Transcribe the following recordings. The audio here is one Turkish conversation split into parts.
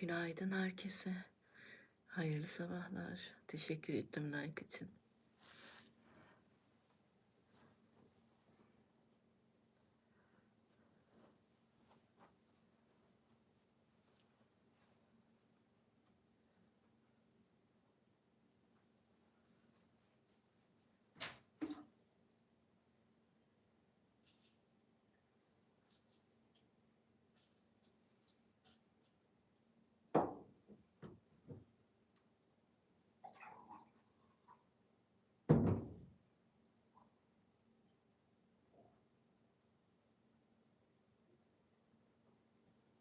Günaydın herkese. Hayırlı sabahlar. Teşekkür ettim like için.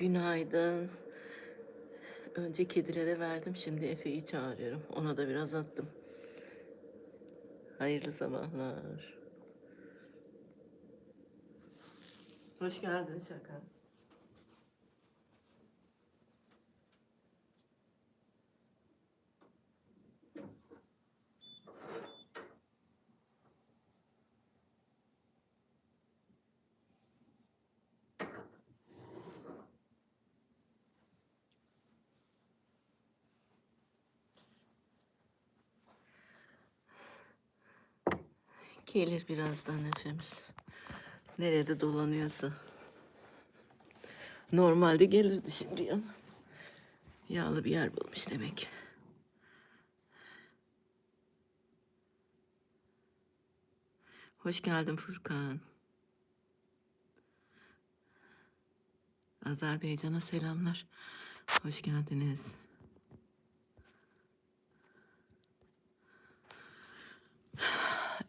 Günaydın. Önce kedilere verdim. Şimdi Efe'yi çağırıyorum. Ona da biraz attım. Hayırlı sabahlar. Hoş geldin Şaka. Gelir birazdan Efe'miz. Nerede dolanıyorsa. Normalde gelirdi şimdi ama. Yağlı bir yer bulmuş demek. Hoş geldin Furkan. Azerbaycan'a selamlar. Hoş geldiniz.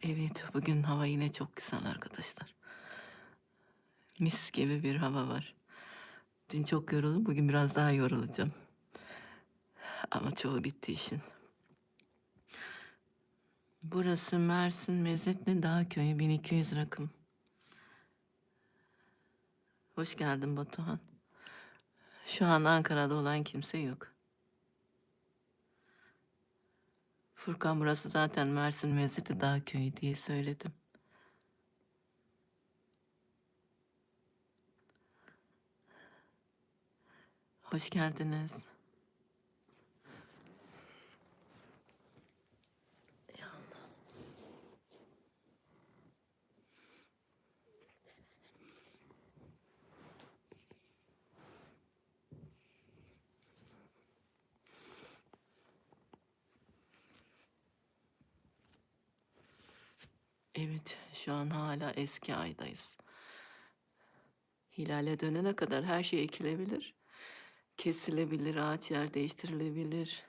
Evet, bugün hava yine çok güzel arkadaşlar. Mis gibi bir hava var. Dün çok yoruldum, bugün biraz daha yorulacağım. Ama çoğu bitti işin. Burası Mersin Mezetli Dağ Köyü 1200 rakım. Hoş geldin Batuhan. Şu an Ankara'da olan kimse yok. Furkan burası zaten Mersin Mezetli Dağ Köyü diye söyledim. Hoş geldiniz. Evet, şu an hala eski aydayız. Hilale dönene kadar her şey ekilebilir, kesilebilir, ağaç yer değiştirilebilir.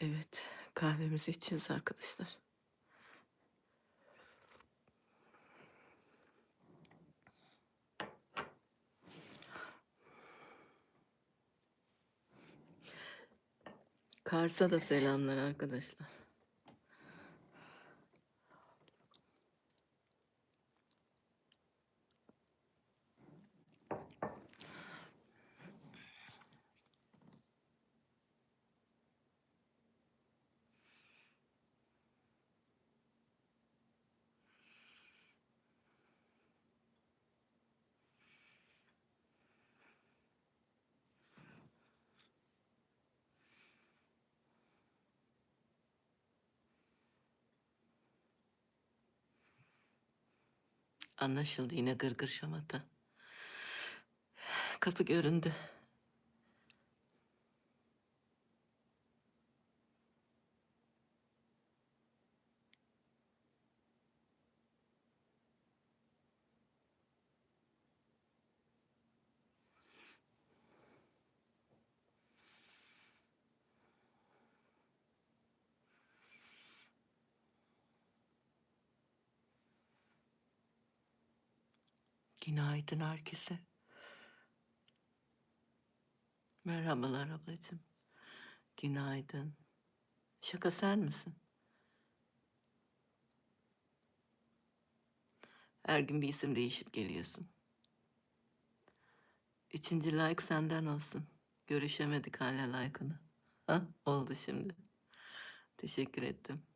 Evet, kahvemizi içiyoruz arkadaşlar. Kars'a da selamlar arkadaşlar. Anlaşıldı yine gırgır şamata. Kapı göründü. Günaydın herkese. Merhabalar ablacığım. Günaydın. Şaka sen misin? Her gün bir isim değişip geliyorsun. Üçüncü like senden olsun. Görüşemedik hala like'ını. Ha, oldu şimdi. Teşekkür ettim.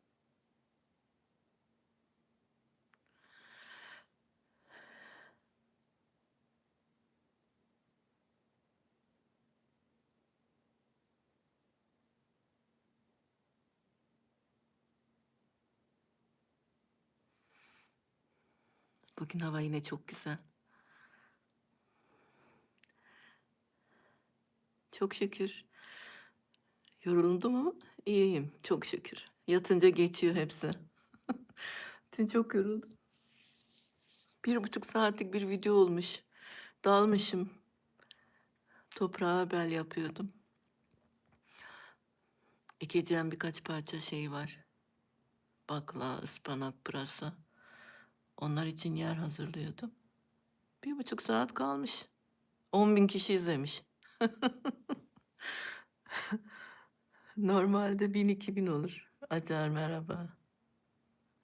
Bugün hava yine çok güzel. Çok şükür. Yoruldum ama iyiyim. Çok şükür. Yatınca geçiyor hepsi. Dün çok yoruldum. Bir buçuk saatlik bir video olmuş. Dalmışım. Toprağa bel yapıyordum. Ekeceğim birkaç parça şey var. Bakla, ıspanak, pırasa. Onlar için yer hazırlıyordum. Bir buçuk saat kalmış. 10 bin kişi izlemiş. Normalde bin iki bin olur. Acar merhaba.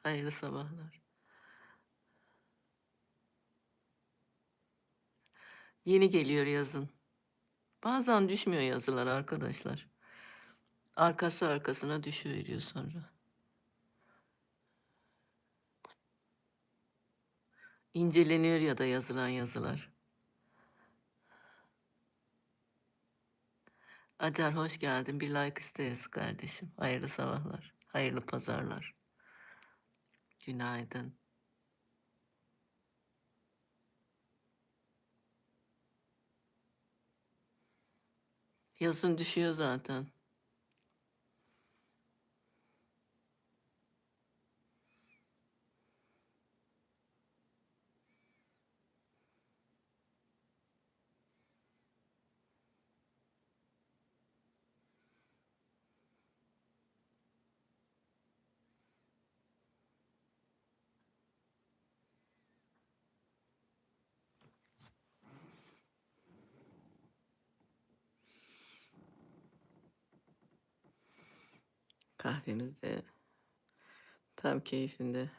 Hayırlı sabahlar. Yeni geliyor yazın. Bazen düşmüyor yazılar arkadaşlar. Arkası arkasına düşüveriyor sonra. İnceleniyor ya da yazılan yazılar. Acar hoş geldin. Bir like isteriz kardeşim. Hayırlı sabahlar. Hayırlı pazarlar. Günaydın. Yazın düşüyor zaten. Kahvemiz de tam keyfinde.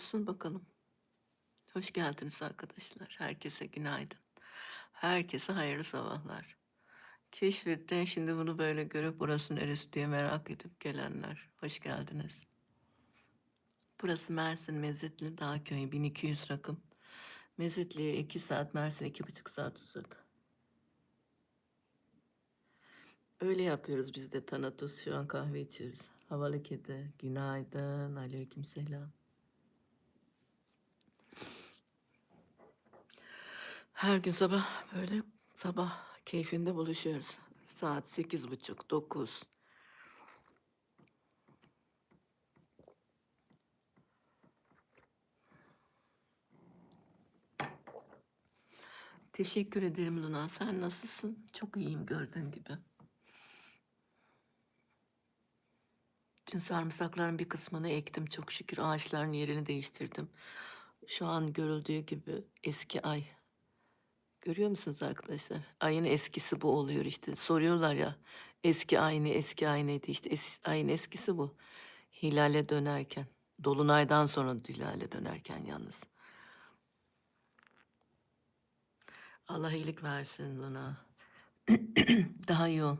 Olsun bakalım. Hoş geldiniz arkadaşlar. Herkese günaydın. Herkese hayırlı sabahlar. Keşfetten şimdi bunu böyle görüp burası neresi diye merak edip gelenler. Hoş geldiniz. Burası Mersin Mezitli Dağ Köyü 1200 rakım. Mezitli'ye 2 saat, Mersin 2,5 saat uzak. Öyle yapıyoruz biz de Tanatos. Şu an kahve içiyoruz. Havalı kedi. Günaydın. Aleyküm selam. Her gün sabah böyle sabah keyfinde buluşuyoruz. Saat sekiz buçuk, dokuz. Teşekkür ederim Luna. Sen nasılsın? Çok iyiyim gördüğün gibi. Dün sarımsakların bir kısmını ektim çok şükür. Ağaçların yerini değiştirdim. Şu an görüldüğü gibi eski ay. Görüyor musunuz arkadaşlar? Ayın eskisi bu oluyor işte. Soruyorlar ya eski ay ne eski ay neydi işte es, ayın eskisi bu. Hilale dönerken. Dolunaydan sonra hilale dönerken yalnız. Allah iyilik versin Luna. Daha iyi ol.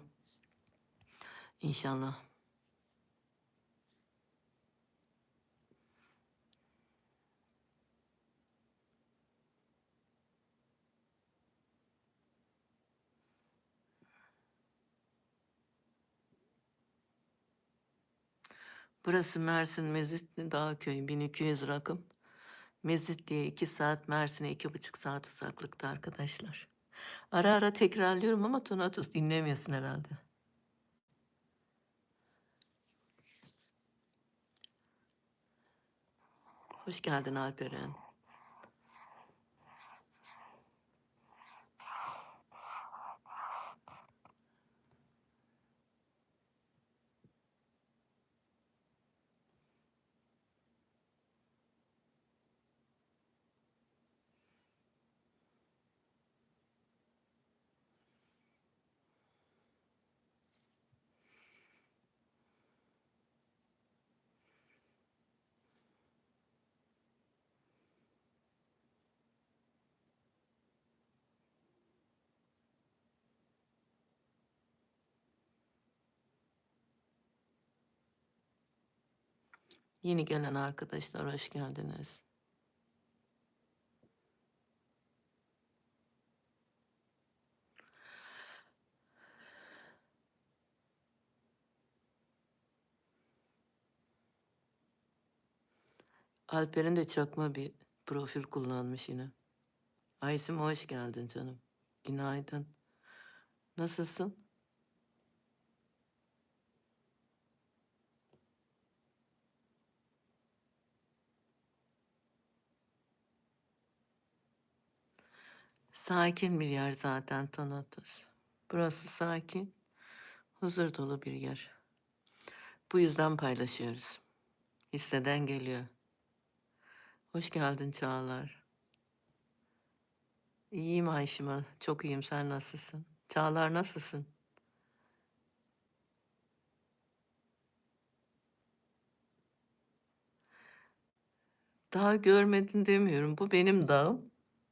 İnşallah. Burası Mersin Mezitli Dağköy 1200 rakım. Mezitli'ye 2 saat, Mersin'e 2,5 saat uzaklıkta arkadaşlar. Ara ara tekrarlıyorum ama Donatus dinlemiyorsun herhalde. Hoş geldin Alperen. Yeni gelen arkadaşlar hoş geldiniz. Alper'in de çakma bir profil kullanmış yine. Aysim hoş geldin canım. Günaydın. Nasılsın? Sakin bir yer zaten Thanatos. Burası sakin, huzur dolu bir yer. Bu yüzden paylaşıyoruz. Hisseden geliyor. Hoş geldin Çağlar. İyiyim Ayşima. Çok iyiyim. Sen nasılsın? Çağlar nasılsın? Daha görmedin demiyorum. Bu benim dağım.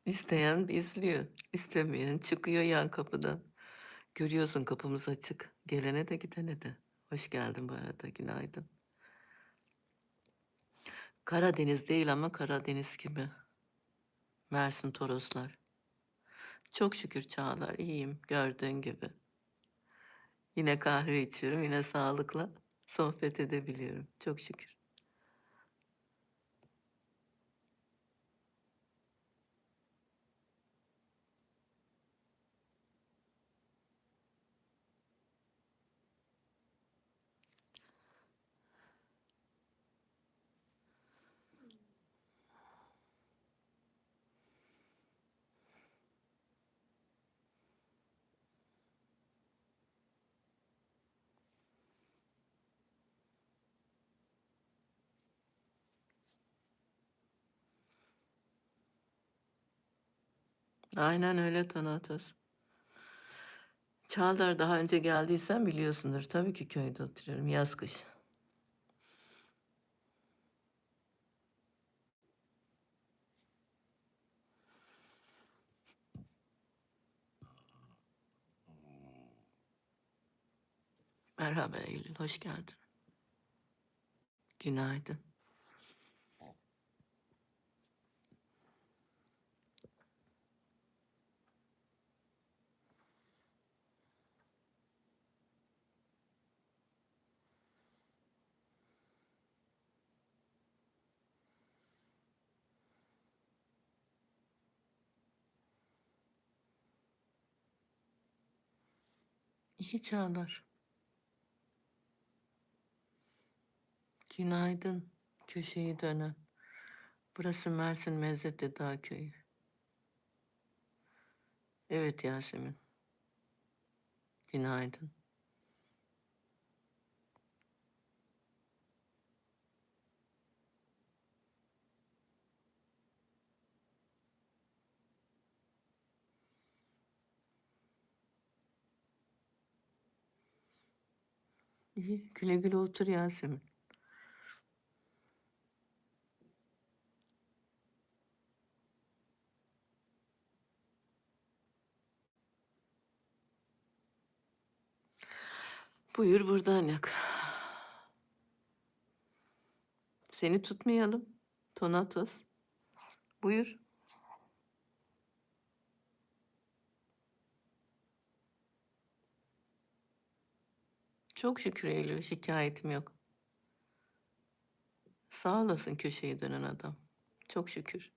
İsteyen izliyor. İstemeyen çıkıyor yan kapıdan. Görüyorsun kapımız açık. Gelene de gidene de. Hoş geldin bu arada. Günaydın. Karadeniz değil ama Karadeniz gibi. Mersin Toroslar. Çok şükür Çağlar iyiyim gördüğün gibi. Yine kahve içiyorum yine sağlıkla sohbet edebiliyorum. Çok şükür. Aynen öyle Thanatos. Çağlar daha önce geldiysen biliyorsundur. Tabii ki köyde oturuyorum yaz kış. Merhaba Eylül, hoş geldin. Günaydın. İyi Çağlar. Günaydın köşeyi dönen. Burası Mersin Mezzete Dağ Köyü. Evet Yasemin. Günaydın. İyi, güle güle otur Yasemin. Buyur buradan yak. Seni tutmayalım. Tonatos. Buyur. Çok şükür Eylül, şikayetim yok. Sağ olasın köşeyi dönen adam. Çok şükür.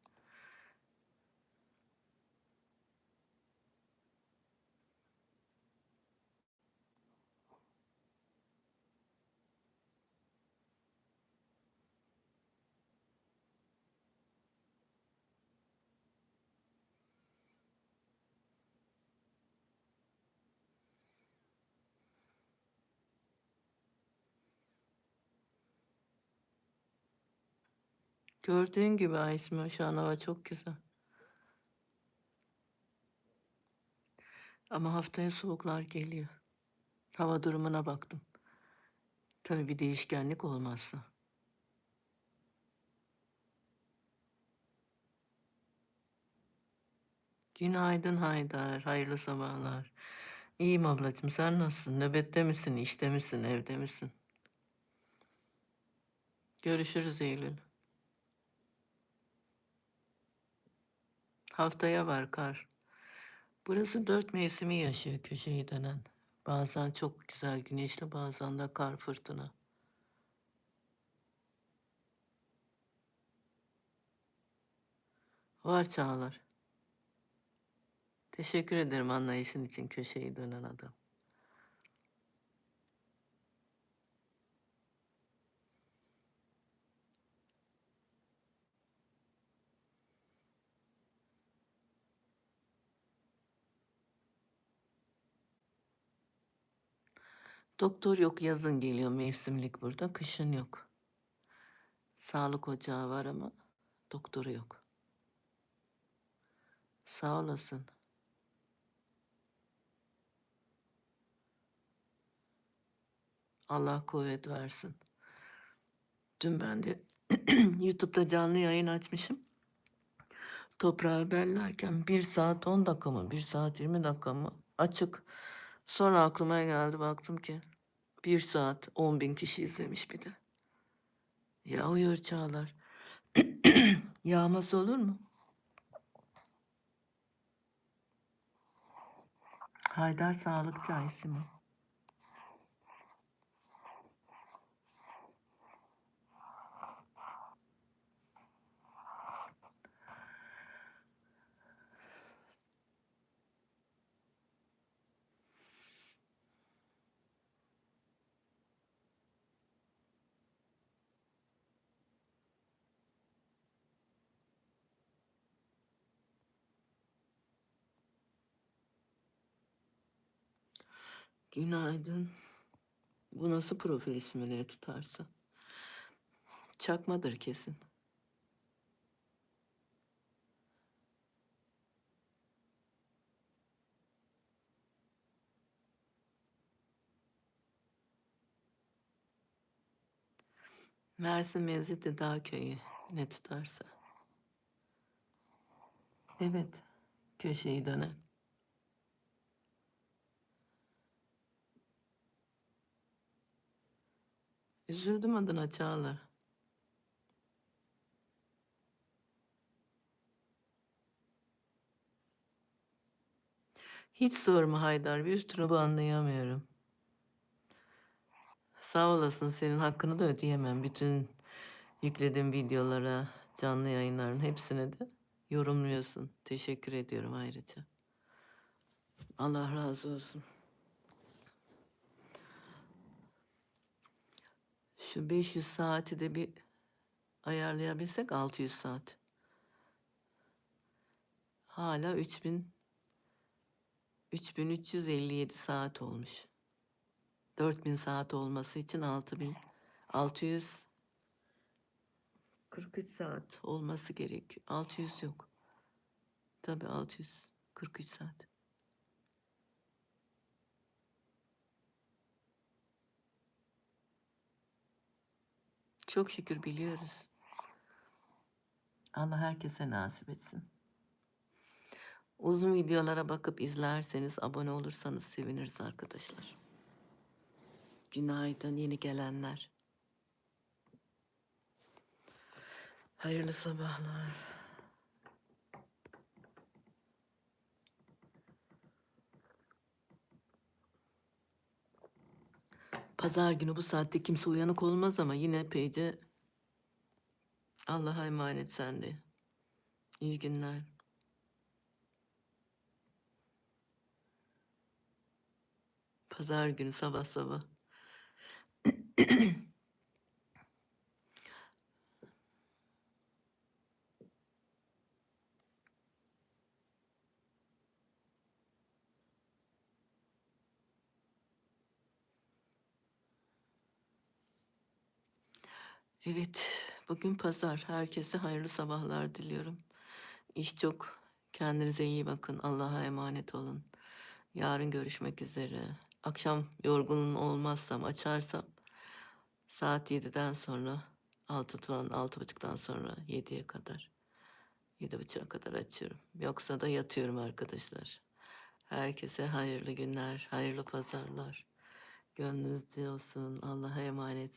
Gördüğün gibi Aysma şu an hava çok güzel. Ama haftaya soğuklar geliyor. Hava durumuna baktım. Tabii bir değişkenlik olmazsa. Günaydın Haydar. Hayırlı sabahlar. İyiyim ablacığım. Sen nasılsın? Nöbette misin? İşte misin? Evde misin? Görüşürüz Eylül. Haftaya var kar. Burası dört mevsimi yaşıyor köşeyi dönen. Bazen çok güzel güneşli, bazen de kar fırtına. Var Çağlar. Teşekkür ederim anlayışın için köşeyi dönen adam. Doktor yok yazın geliyor mevsimlik burada, kışın yok. Sağlık ocağı var ama doktoru yok. Sağ olasın. Allah kuvvet versin. Dün ben de YouTube'da canlı yayın açmışım. Toprağı bellerken 1 saat 10 dakika mı, 1 saat 20 dakika mı açık. Sonra aklıma geldi baktım ki 1 saat 10 bin kişi izlemiş bir de. Yağıyor Çağlar. Yağması olur mu? Haydar Sağlıkçı Aysi Günaydın. Bu nasıl profil ismi ne tutarsa? Çakmadır kesin. Mersin Mezitli Dağ Köyü ne tutarsa. Evet, köşeyi dönen. Üzüldüm adına Çağlar. Hiç sorma Haydar, bir türlü anlayamıyorum. Sağ olasın, senin hakkını da ödeyemem. Bütün yüklediğim videolara, canlı yayınların hepsine de yorumluyorsun. Teşekkür ediyorum ayrıca. Allah razı olsun. Şu 500 saati de bir ayarlayabilsek 600 saat. Hala 3000 3357 saat olmuş. 4000 saat olması için 6000 600 43 saat olması gerekiyor. 600 yok. Tabii 643 saat. Çok şükür biliyoruz. Allah herkese nasip etsin. Uzun videolara bakıp izlerseniz, abone olursanız seviniriz arkadaşlar. Günaydın yeni gelenler. Hayırlı sabahlar. Pazar günü bu saatte kimse uyanık olmaz ama yine epeyce Allah'a emanet sen de. İyi günler. Pazar günü sabah sabah. Evet, Bugün pazar. Herkese hayırlı sabahlar diliyorum. İş çok. Kendinize iyi bakın. Allah'a emanet olun. Yarın görüşmek üzere. Akşam yorgun olmazsam, açarsam saat 7'den sonra 6'dan, 6.30'dan sonra 7'ye kadar. 7.30'a kadar açıyorum. Yoksa da yatıyorum arkadaşlar. Herkese hayırlı günler, hayırlı pazarlar. Gönlünüzce olsun. Allah'a emanet.